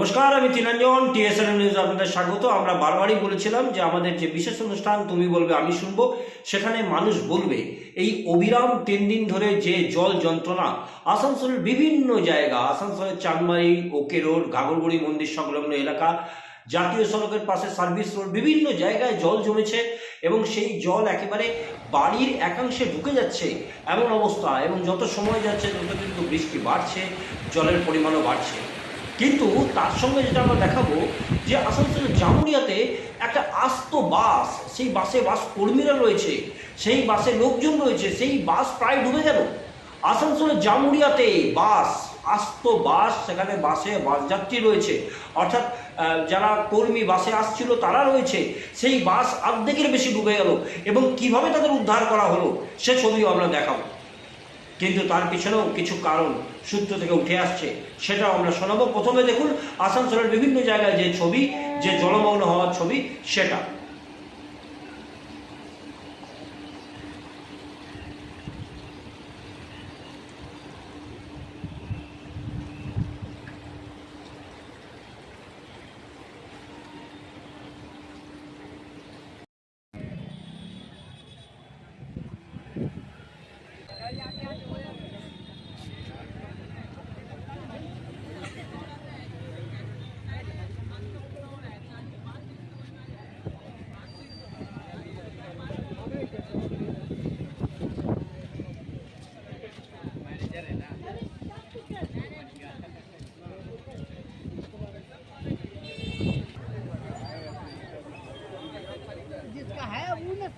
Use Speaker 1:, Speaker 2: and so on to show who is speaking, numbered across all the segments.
Speaker 1: নমস্কার, আমি তিনাঞ্জন টিএসএন নিউজ আপনাদের স্বাগত। আমরা বারবারই বলেছিলাম যে আমাদের যে বিশেষ অনুষ্ঠান, তুমি বলবে, আমি শুনব, সেখানে মানুষ বলবে, এই অবিরাম তিন দিন ধরে যে জল যন্ত্রণা, আসানসোলের বিভিন্ন জায়গা, আসানসোলের চানমারি, ওকে রোড ঘাগরগুড়ি মন্দির সংলগ্ন এলাকা, জাতীয় সড়কের পাশে সার্ভিস রোড, বিভিন্ন জায়গায় জল জমেছে এবং সেই জল একেবারে বাড়ির একাংশে ঢুকে যাচ্ছে এমন অবস্থা এবং যত সময় যাচ্ছে, তত কিন্তু বৃষ্টি বাড়ছে, জলের পরিমাণও বাড়ছে। কিন্তু তার সঙ্গে যেটা আমরা দেখাবো যে আসানসোলের জামুরিয়াতে একটা আস্ত বাস, সেই বাসে বাস কর্মীরা রয়েছে, সেই বাসে লোকজন রয়েছে, সেই বাস প্রায় ডুবে গেল। আসানসোলের জামুরিয়াতে বাস, আস্ত বাস, সেখানে বাসে বাস যাত্রী রয়েছে। অর্থাৎ যারা কর্মী বাসে আসছিল তারা রয়েছে। সেই বাস অর্ধেকের বেশি ডুবে গেল এবং কীভাবে তাদের উদ্ধার করা হলো, সে ছবিও আমরা দেখাবো। কিন্তু তার পিছনেও কিছু কারণ সূত্র থেকে উঠে আসছে, সেটাও আমরা শোনাবো। প্রথমে দেখুন, আসানসোলের বিভিন্ন জায়গায় যে ছবি, যে জলমগ্ন হওয়ার ছবি, সেটা।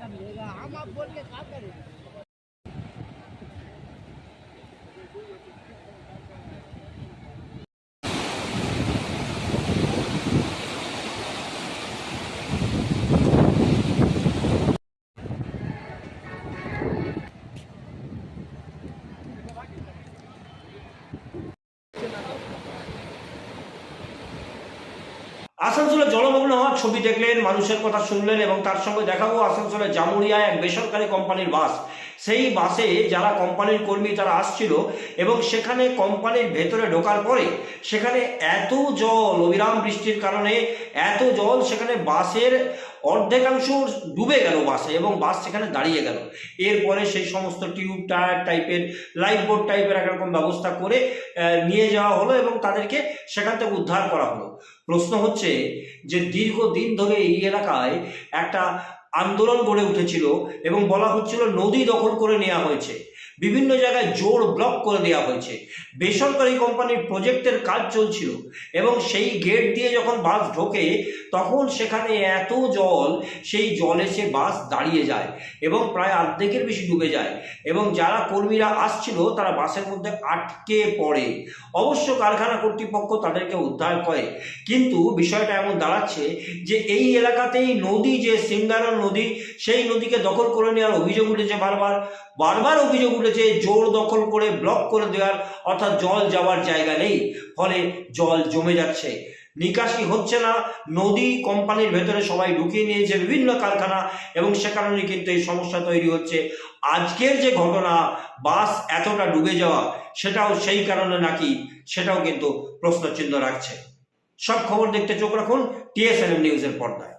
Speaker 2: कर लेगा। हम आप बोल के क्या करेंगे
Speaker 1: আসানসোলে জলমগ্ন হওয়ার ছবি দেখলেন, মানুষের কথা শুনলেন এবং তার সঙ্গে দেখাবো আসানসোলে জামুরিয়ায় এক বেসরকারি কোম্পানির বাস। সেই বাসে যারা কোম্পানির কর্মী তারা আসছিল এবং সেখানে কোম্পানির ভেতরে ঢোকার পরে সেখানে এত জল, অবিরাম বৃষ্টির কারণে এত জল সেখানে বাসের অর্ধেকাংশ ডুবে গেল বাসে এবং বাস সেখানে দাঁড়িয়ে গেল। এরপরে সেই সমস্ত টিউব, টায়ার টাইপের লাইফ বোর্ড টাইপের একরকম ব্যবস্থা করে নিয়ে যাওয়া হলো এবং তাদেরকে সেখান থেকে উদ্ধার করা হলো। প্রশ্ন হচ্ছে যে দীর্ঘদিন ধরে এই এলাকায় একটা আন্দোলন গড়ে উঠেছিল এবং বলা হচ্ছিল নদী দখল করে নেওয়া হয়েছে। বিভিন্ন জায়গায় জোর ব্লক করে দেওয়া হয়েছে। বেসরকারি কোম্পানির প্রজেক্টের কাজ চলছিল এবং সেই গেট দিয়ে যখন বাস ঢোকে, তখন সেখানে এত জল, সেই জলে সে বাস দাঁড়িয়ে যায় এবং প্রায় অর্ধেকের বেশি ডুবে যায় এবং যারা কর্মীরা আসছিল, তারা বাসের মধ্যে আটকে পড়ে। অবশ্য কারখানা কর্তৃপক্ষ তাদেরকে উদ্ধার করে, কিন্তু বিষয়টা এমন দাঁড়াচ্ছে যে এই এলাকাতেই নদী, যে সিঙ্গারন নদী, সেই নদীকে দখল করে নেওয়ার অভিযোগ উঠেছে বারবার। বারবার অভিযোগ উঠেছে জোর দখল করে ব্লক করে দেওয়ার অর্থাৎ জল যাওয়ার জায়গা নেই, ফলে জল জমে যাচ্ছে। নিকাশি হচ্ছে না, নদী কোম্পানির ভেতরে সবাই ঢুকিয়ে নিয়েছে বিভিন্ন কারখানা এবং সে কারণে কিন্তু এই সমস্যা তৈরি হচ্ছে। আজকের যে ঘটনা, বাস এতটা ডুবে যাওয়া, সেটাও সেই কারণে নাকি, সেটাও কিন্তু প্রশ্নচিহ্ন রাখছে। সব খবর দেখতে চোখ রাখুন, টিএসএনএম নিউজের পর্দায়।